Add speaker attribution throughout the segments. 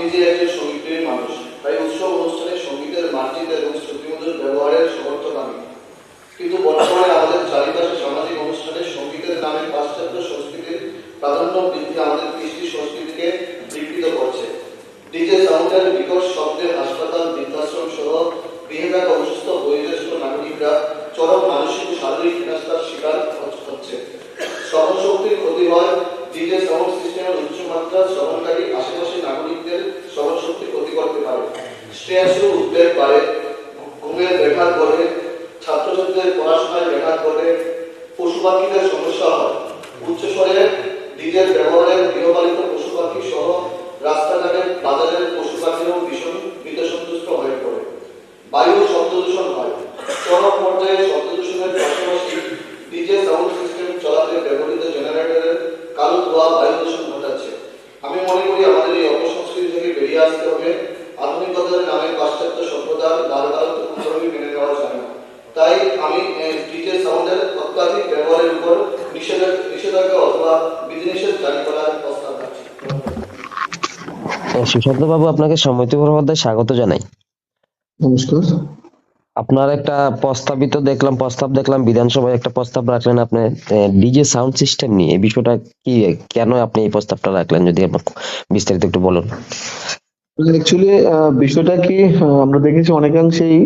Speaker 1: নিজে একজন সঙ্গীতপ্রেমী মানুষ। তাই উৎসব অনুষ্ঠানে সঙ্গীতের মার্জিত এবং শ্রুতিমধুর ব্যবহারের সমর্থক আমি। কিন্তু বর্তমানে আমাদের চারিপাশে সামাজিক অনুষ্ঠানে সঙ্গীতের নামে পাশ্চাত্য সংস্কৃতির প্রাধান্য বৃদ্ধি আমাদের কৃষ্টি সংস্কৃতিকে বিকৃত করছে। ডিজে সাউন্ডের বিকট শব্দে হাসপাতাল, বৃদ্ধাশ্রম সহ গৃহে অসুস্থ বয়োজ্যেষ্ঠ নাগরিকরা চরম মানসিক ও শারীরিক হেনস্থার শিকার হচ্ছে। শ্রবণ শক্তির ক্ষতি হয় ডিজে সাউন্ড সিস্টেমের উচ্চমাত্রা শ্রবণকারী আশেপাশে নাগরিকদের শ্রবণ শক্তি ক্ষতি করতে পারে স্ট্রেস উদ্বেগ বাড়ে ঘুমের ব্যাঘাত ঘটে, ছাত্রছাত্রীদের পড়াশোনায় ব্যাঘাত ঘটে পশু পাখিদের সমস্যা হয়। উচ্চস্বরে ডিজের ব্যবহারে গৃহপালিত পশু পাখি সহ রাস্তাঘাটে বাজারের পশু পাখিরও ভীষণ বিতসন্তুষ্ট হয়ে পড়ে। বায়ু শব্দ দূষণ হয়। চরম পর্যায়ে শব্দ দূষণের পাশাপাশি ডিজে সাউন্ড সিস্টেম চলাতে ব্যবহৃত জেনারেটরের কালো ধোয়া বায়ু দূষণ ঘটাচ্ছে আমি মনে করি আমাদের এই অপসংস্কৃতি থেকে বেরিয়ে আসতে হবে আধুনিকতার নামে পাশ্চাত্য সভ্যতার মেনে নেওয়া যায় না তাই আমি ডিজে সাউন্ডের অত্যাধিক ব্যবহারের উপর নিষেধাজ্ঞা অথবা বিধিনিষেধ জারি করার প্রস্তাব রাখছি।
Speaker 2: সুশান্ত বাবু আপনাকে স্বাগত জানাই।
Speaker 3: নমস্কার।
Speaker 2: আপনার একটা প্রস্তাবিত দেখলাম প্রস্তাব দেখলাম বিধানসভায় একটা প্রস্তাব রাখলেন আপনি ডিজে সাউন্ড সিস্টেম নিয়ে। এই বিষয়টা কি কেন আপনি এই প্রস্তাবটা রাখলেন যদি বিস্তারিত একটু বলুন।
Speaker 3: অ্যাকচুয়ালি বিষয়টা কি আমরা দেখেছি অনেকাংশেই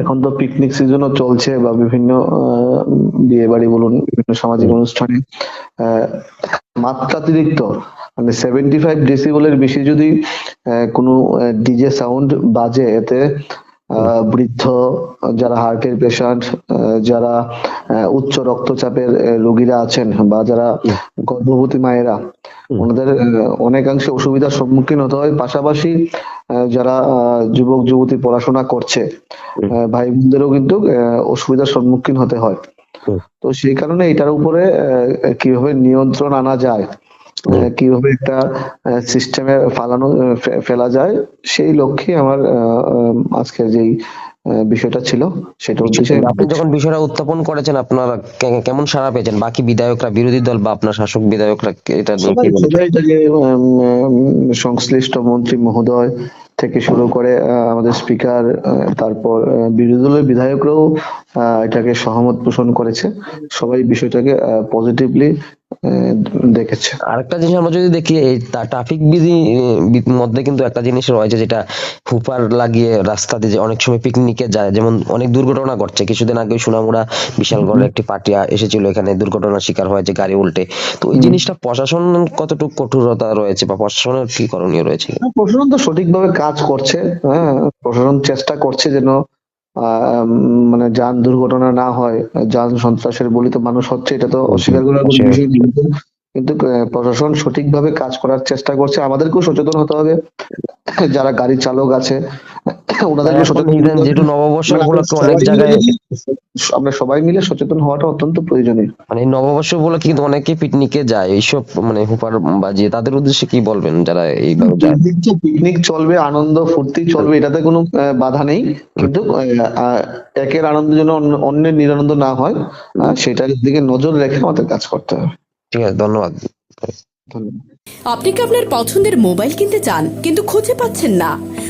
Speaker 3: এখন তো পিকনিক সিজনও চলছে বা বিভিন্ন বিয়ে বাড়ি বলুন, বিভিন্ন সামাজিক অনুষ্ঠানে মাত্রাতিরিক্ত মানে সেভেন্টি ফাইভ ডেসিবলের বেশি যদি কোনো ডিজে সাউন্ড বাজে, এতে বৃদ্ধ, যারা হার্টের পেশেন্ট যারা উচ্চ রক্তচাপের রোগীরা আছেন বা যারা গর্ভবতী মায়েরা ওনাদের অনেকাংশে অসুবিধার সম্মুখীন হতে হয়। পাশাপাশি যারা যুবক যুবতী পড়াশোনা করছে ভাই বোনদেরও কিন্তু অসুবিধার সম্মুখীন হতে হয়। তো সেই কারণে এটার উপরে কীভাবে নিয়ন্ত্রণ আনা যায় কীভাবে একটা সিস্টেমে ফালানো ফেলা যায় সেই লক্ষ্যে আমার আজকের যেই বিষয়টা ছিল। সেটা উদ্দেশ্যে
Speaker 2: আপনি যখন বিষয়টা উত্থাপন করেছেন আপনারা কেমন সাড়া পেয়েছেন? বাকি বিধায়করা বিরোধী দল বা আপনার শাসক বিধায়করা এটা
Speaker 3: সংশ্লিষ্ট মন্ত্রী মহোদয় থেকে শুরু করে আমাদের স্পিকার তারপর বিরোধী দলের বিধায়করাও আহ, এটাকে সহমত পোষণ করেছে। সবাই বিষয়টাকে পজিটিভলি দেখেছে।
Speaker 2: আরেকটা জিনিস আমরা যদি দেখি এই ট্রাফিক বিধি মধ্যে কিন্তু একটা জিনিস রয়েছে যেটা হুপার লাগিয়ে রাস্তা দিয়ে অনেক সময় পিকনিকে যায়। যেমন অনেক দুর্ঘটনা ঘটছে। কিছুদিন আগে সুনামুড়া বিশালগড়ের একটি পার্টি এসেছিল। এখানে দুর্ঘটনার শিকার হয়েছে গাড়ি উল্টে। তো এই জিনিসটা প্রশাসন কতটুকু কঠোরতা রয়েছে বা প্রশাসনের কি করণীয় রয়েছে?
Speaker 3: প্রশাসন তো সঠিকভাবে কাজ করছে। হ্যাঁ প্রশাসন চেষ্টা করছে যেন মানে যান দুর্ঘটনা না হয় যান সন্ত্রাসের বলি তো মানুষ হচ্ছে এটা তো অস্বীকার করার কোনো বিষয় নেই। কিন্তু প্রশাসন সঠিকভাবে কাজ করার চেষ্টা করছে। আমাদেরকেও সচেতন হতে হবে। যারা গাড়ি চালক আছে ওনাদেরকে সচেতন
Speaker 2: ইদানিং যেহেতু নববর্ষ
Speaker 3: আমরা
Speaker 2: উপলক্ষে
Speaker 3: সবাই
Speaker 2: অনেক
Speaker 3: মিলে
Speaker 2: জায়গায়
Speaker 3: আমরা সবাই মিলে সচেতন হওয়াটা অত্যন্ত প্রয়োজনীয়।
Speaker 2: মানে নববর্ষ উপলক্ষে কিন্তু অনেকে পিকনিকে যায় এইসব মানে হুপার বাজিয়ে তাদের উদ্দেশ্যে কি বলবেন যারা এইভাবে যায়
Speaker 3: পিকনিক চলবে আনন্দ ফুর্তি চলবে এটাতে কোনো বাধা নেই। কিন্তু একের আনন্দ যেন অন্যের নিরানন্দ না হয় সেটার দিকে নজর রেখে আমাদের কাজ করতে হবে।
Speaker 2: ঠিক আছে ধন্যবাদ।
Speaker 3: ধন্যবাদ।
Speaker 4: আপনি কি আপনার পছন্দের মোবাইল কিনতে চান কিন্তু খুঁজে পাচ্ছেন না?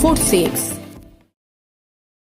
Speaker 4: Four six